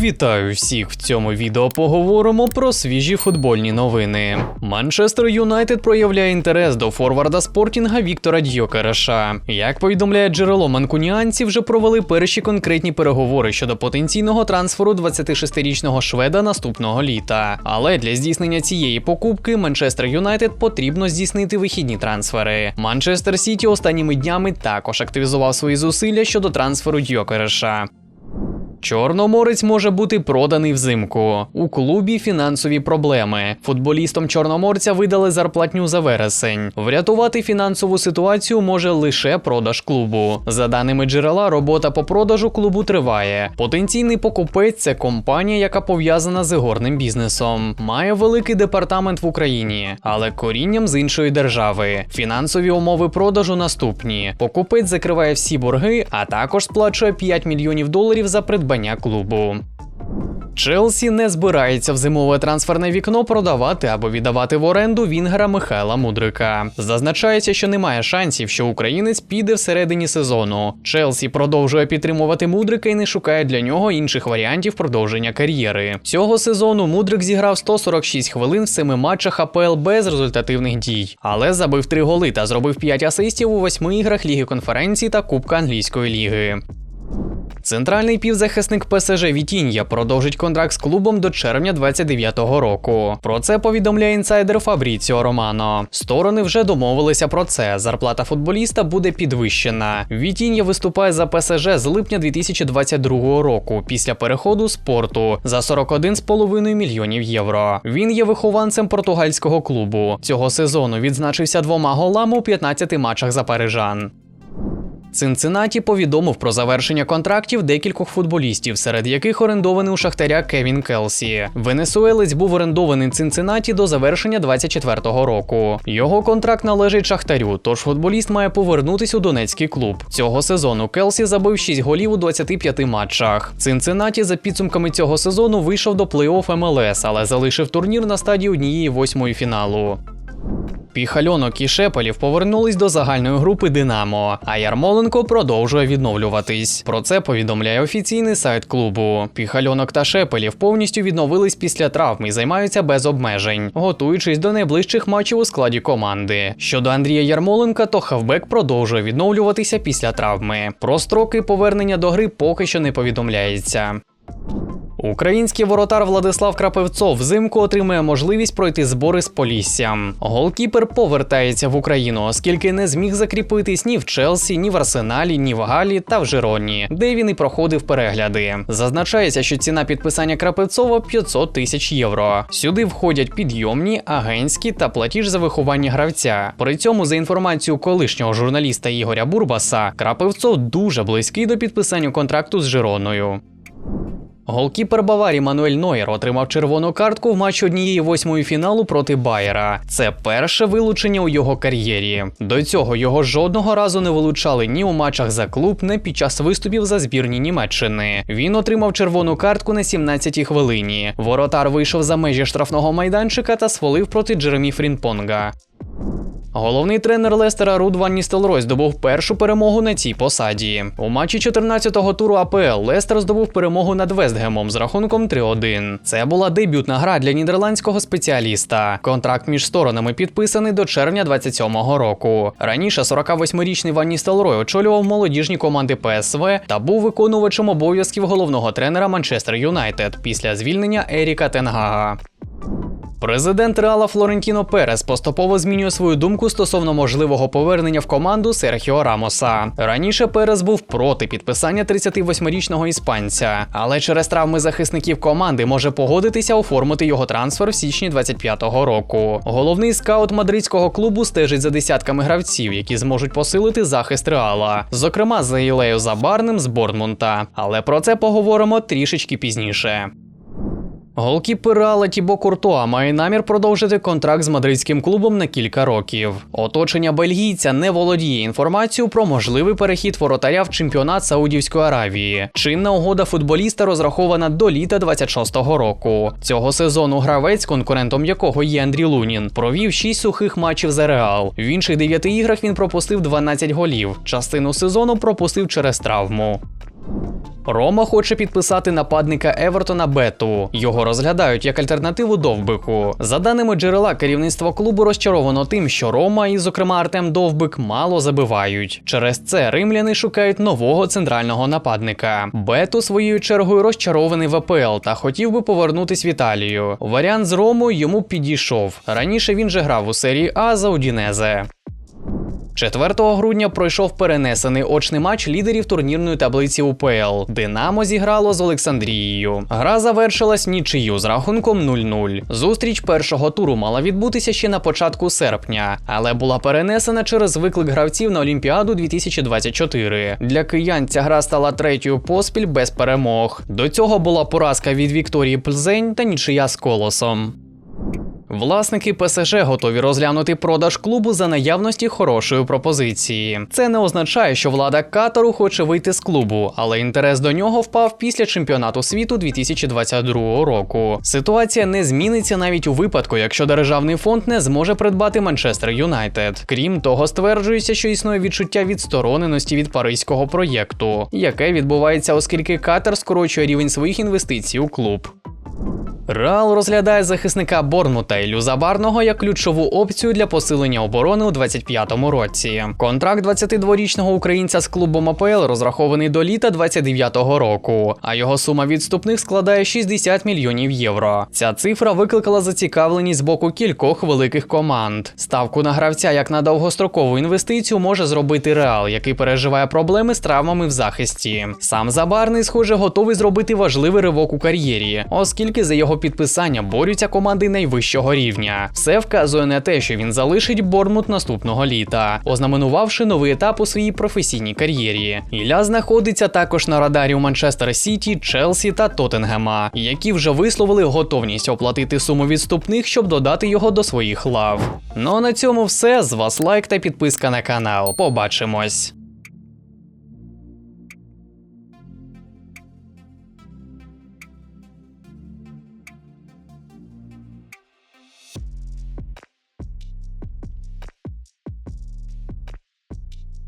Вітаю всіх! В цьому відео поговоримо про свіжі футбольні новини. Манчестер Юнайтед проявляє інтерес до форварда спортінга Віктора Дьокереша. Як повідомляє джерело манкуніанці, вже провели перші конкретні переговори щодо потенційного трансферу 26-річного шведа наступного літа. Але для здійснення цієї покупки Манчестер Юнайтед потрібно здійснити вихідні трансфери. Манчестер Сіті останніми днями також активізував свої зусилля щодо трансферу Дьокереша. Чорноморець може бути проданий взимку. У клубі фінансові проблеми. Футболістам чорноморця видали зарплатню за вересень. Врятувати фінансову ситуацію може лише продаж клубу. За даними джерела, робота по продажу клубу триває. Потенційний покупець це компанія, яка пов'язана з ігорним бізнесом. Має великий департамент в Україні, але корінням з іншої держави. Фінансові умови продажу наступні: покупець закриває всі борги, а також сплачує 5 мільйонів доларів за придбання клубу. Челсі не збирається в зимове трансферне вікно продавати або віддавати в оренду вінгера Михайла Мудрика. Зазначається, що немає шансів, що українець піде всередині сезону. Челсі продовжує підтримувати Мудрика і не шукає для нього інших варіантів продовження кар'єри. Цього сезону Мудрик зіграв 146 хвилин в семи матчах АПЛ без результативних дій, але забив 3 голи та зробив 5 асистів у восьми іграх Ліги конференцій та Кубка англійської ліги. Центральний півзахисник ПСЖ Вітінья продовжить контракт з клубом до червня 29-го року. Про це повідомляє інсайдер Фабріціо Романо. Сторони вже домовилися про це. Зарплата футболіста буде підвищена. Вітінья виступає за ПСЖ з липня 2022 року після переходу спорту за 41,5 мільйонів євро. Він є вихованцем португальського клубу. Цього сезону відзначився двома голами у 15 матчах за парижан. Цинциннаті повідомив про завершення контрактів декількох футболістів, серед яких орендований у Шахтаря Кевін Келсі. Венесуелець був орендований Цинциннаті до завершення 24-го року. Його контракт належить Шахтарю, тож футболіст має повернутись у донецький клуб. Цього сезону Келсі забив 6 голів у 25 матчах. Цинциннаті за підсумками цього сезону вийшов до плей-офф МЛС, але залишив турнір на стадії однієї восьмої фіналу. Піхальонок і Шепелів повернулись до загальної групи Динамо, а Ярмоленко продовжує відновлюватись. Про це повідомляє офіційний сайт клубу. Піхальонок та Шепелів повністю відновились після травм і займаються без обмежень, готуючись до найближчих матчів у складі команди. Щодо Андрія Ярмоленка, то хавбек продовжує відновлюватися після травми. Про строки повернення до гри поки що не повідомляється. Український воротар Владислав Крапивцов взимку отримує можливість пройти збори з Поліссям. Голкіпер повертається в Україну, оскільки не зміг закріпитись ні в Челсі, ні в Арсеналі, ні в Галі та в Жироні, де він і проходив перегляди. Зазначається, що ціна підписання Крапивцова 500 тисяч євро. Сюди входять підйомні, агентські та платіж за виховання гравця. При цьому, за інформацією колишнього журналіста Ігоря Бурбаса, Крапивцов дуже близький до підписання контракту з Жироною. Голкіпер Баварії Мануель Нойер отримав червону картку в матчі однієї восьмої фіналу проти Байера. Це перше вилучення у його кар'єрі. До цього його жодного разу не вилучали ні у матчах за клуб, ні під час виступів за збірні Німеччини. Він отримав червону картку на 17-й хвилині. Воротар вийшов за межі штрафного майданчика та свалив проти Джеремі Фрінпонга. Головний тренер Лестера Руд Ван Ністелрой здобув першу перемогу на цій посаді. У матчі 14-го туру АПЛ Лестер здобув перемогу над Вестгемом з рахунком 3-1. Це була дебютна гра для нідерландського спеціаліста. Контракт між сторонами підписаний до червня 27-го року. Раніше 48-річний Ван Ністелрой очолював молодіжні команди ПСВ та був виконувачем обов'язків головного тренера Манчестер Юнайтед після звільнення Еріка Тенгага. Президент Реала Флорентіно Перес поступово змінює свою думку стосовно можливого повернення в команду Серхіо Рамоса. Раніше Перес був проти підписання 38-річного іспанця, але через травми захисників команди може погодитися оформити його трансфер в січні 25-го року. Головний скаут мадридського клубу стежить за десятками гравців, які зможуть посилити захист Реала, зокрема за Ілею Забарним з Борнмунта. Але про це поговоримо трішечки пізніше. Голкіпер Реала Тібо Куртуа має намір продовжити контракт з мадридським клубом на кілька років. Оточення бельгійця не володіє інформацією про можливий перехід воротаря в чемпіонат Саудівської Аравії. Чинна угода футболіста розрахована до літа 26-го року. Цього сезону гравець, конкурентом якого є Андрій Лунін, провів 6 сухих матчів за Реал. В інших 9 іграх він пропустив 12 голів. Частину сезону пропустив через травму. Рома хоче підписати нападника Евертона Бету. Його розглядають як альтернативу Довбику. За даними джерела, керівництво клубу розчаровано тим, що Рома і, зокрема, Артем Довбик мало забивають. Через це римляни шукають нового центрального нападника. Бету своєю чергою розчарований в АПЛ та хотів би повернутись в Італію. Варіант з Ромою йому підійшов. Раніше він же грав у серії А за Удінезе. 4 грудня пройшов перенесений очний матч лідерів турнірної таблиці УПЛ. Динамо зіграло з Олександрією. Гра завершилась нічию з рахунком 0-0. Зустріч першого туру мала відбутися ще на початку серпня, але була перенесена через виклик гравців на Олімпіаду 2024. Для киян ця гра стала третьою поспіль без перемог. До цього була поразка від Вікторії Плзень та нічия з колосом. Власники ПСЖ готові розглянути продаж клубу за наявності хорошої пропозиції. Це не означає, що влада Катару хоче вийти з клубу, але інтерес до нього впав після чемпіонату світу 2022 року. Ситуація не зміниться навіть у випадку, якщо державний фонд не зможе придбати Манчестер Юнайтед. Крім того, стверджується, що існує відчуття відстороненості від паризького проєкту, яке відбувається, оскільки Катар скорочує рівень своїх інвестицій у клуб. Реал розглядає захисника Борнмута Іллю Забарного як ключову опцію для посилення оборони у 25-му році. Контракт 22-річного українця з клубом АПЛ розрахований до літа 29-го року, а його сума відступних складає 60 мільйонів євро. Ця цифра викликала зацікавленість з боку кількох великих команд. Ставку на гравця як на довгострокову інвестицію може зробити Реал, який переживає проблеми з травмами в захисті. Сам Забарний, схоже, готовий зробити важливий ривок у кар'єрі, оскільки за підписання борються команди найвищого рівня. Все вказує на те, що він залишить Бормут наступного літа, ознаменувавши новий етап у своїй професійній кар'єрі. Ілля знаходиться також на радарі у Манчестер Сіті, Челсі та Тоттенгема, які вже висловили готовність оплатити суму відступних, щоб додати його до своїх лав. Ну а на цьому все. З вас лайк та підписка на канал. Побачимось.